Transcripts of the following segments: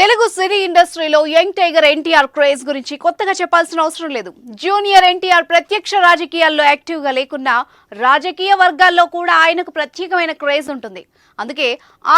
తెలుగు సినీ ఇండస్ట్రీలో young tiger NTR craze గురించి కొత్తగా చెప్పాల్సిన అవసరం లేదు. జూనియర్ ఎన్టీఆర్ ప్రత్యక్ష రాజకీయాల్లో యాక్టివ్గా లేకున్నా రాజకీయ వర్గాల్లో కూడా ఆయనకు ప్రత్యేకమైన క్రేజ్ ఉంటుంది. అందుకే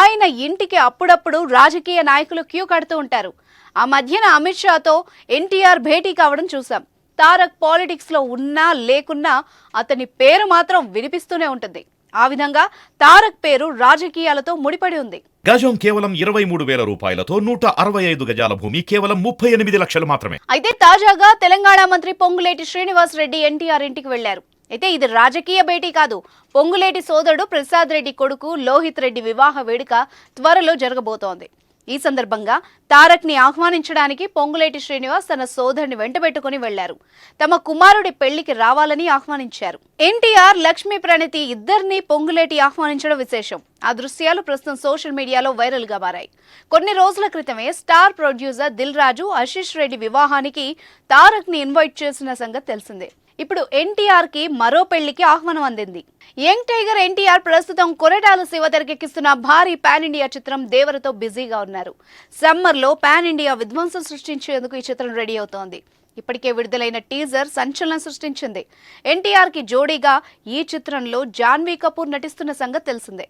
ఆయన ఇంటికి అప్పుడప్పుడు రాజకీయ నాయకులు క్యూ కడుతూ ఉంటారు. ఆ మధ్యన అమిత్ షాతో ఎన్టీఆర్ భేటీ కావడం చూసాం. తారక్ పాలిటిక్స్లో ఉన్నా లేకున్నా అతని పేరు మాత్రం వినిపిస్తూనే ఉంటుంది. ఆ విధంగా తారక్ పేరు రాజకీయాలతో ముడిపడి ఉంది. గజం కేవలం ఇరవై మూడు వేల రూపాయలతో నూట అరవై ఐదు గజాల భూమి కేవలం ముప్పై ఎనిమిది లక్షలు మాత్రమే. అయితే తాజాగా తెలంగాణ మంత్రి పొంగులేటి శ్రీనివాస్ రెడ్డి ఎన్టీఆర్ ఇంటికి వెళ్ళారు అయితే ఇది రాజకీయ భేటీ కాదు. పొంగులేటి సోదరుడు ప్రసాద్ రెడ్డి కొడుకు లోహిత్ రెడ్డి వివాహ వేడుక త్వరలో జరగబోతోంది. ఈ సందర్భంగా తారక్ని ఆహ్వానించడానికి పొంగులేటి శ్రీనివాస్ తన సోదరుని వెంటబెట్టుకుని వెళ్ళారు. తమ కుమారుడి పెళ్ళికి రావాలని ఆహ్వానించారు. ఎన్టీఆర్ లక్ష్మీ ప్రణతి ఇద్దరిని పొంగులేటి ఆహ్వానించడం విశేషం. ఆ దృశ్యాలు ప్రస్తుతం సోషల్ మీడియాలో వైరల్గా మారాయి. కొన్ని రోజుల క్రితమే స్టార్ ప్రొడ్యూసర్ దిల్ రాజు ఆశిష్ రెడ్డి వివాహానికి తారక్ని ఇన్వైట్ చేసిన సంగతి తెలిసిందే. ఇప్పుడు ఎన్టీఆర్కి మరో పెళ్ళికి ఆహ్వానం అందింది. యంగ్ టైగర్ ఎన్టీఆర్ ప్రస్తుతం కొరటాల శివ తెరకెక్కిస్తున్న భారీ పాన్ ఇండియా చిత్రం దేవరతో బిజీగా ఉన్నారు. సమ్మర్లో పాన్ ఇండియా విధ్వంసం సృష్టించేందుకు ఈ చిత్రం రెడీ అవుతోంది. ఇప్పటికే విడుదలైన టీజర్ సంచలనం సృష్టించింది. ఎన్టీఆర్కి జోడీగా ఈ చిత్రంలో జాన్వీ కపూర్ నటిస్తున్న సంగతి తెలిసిందే.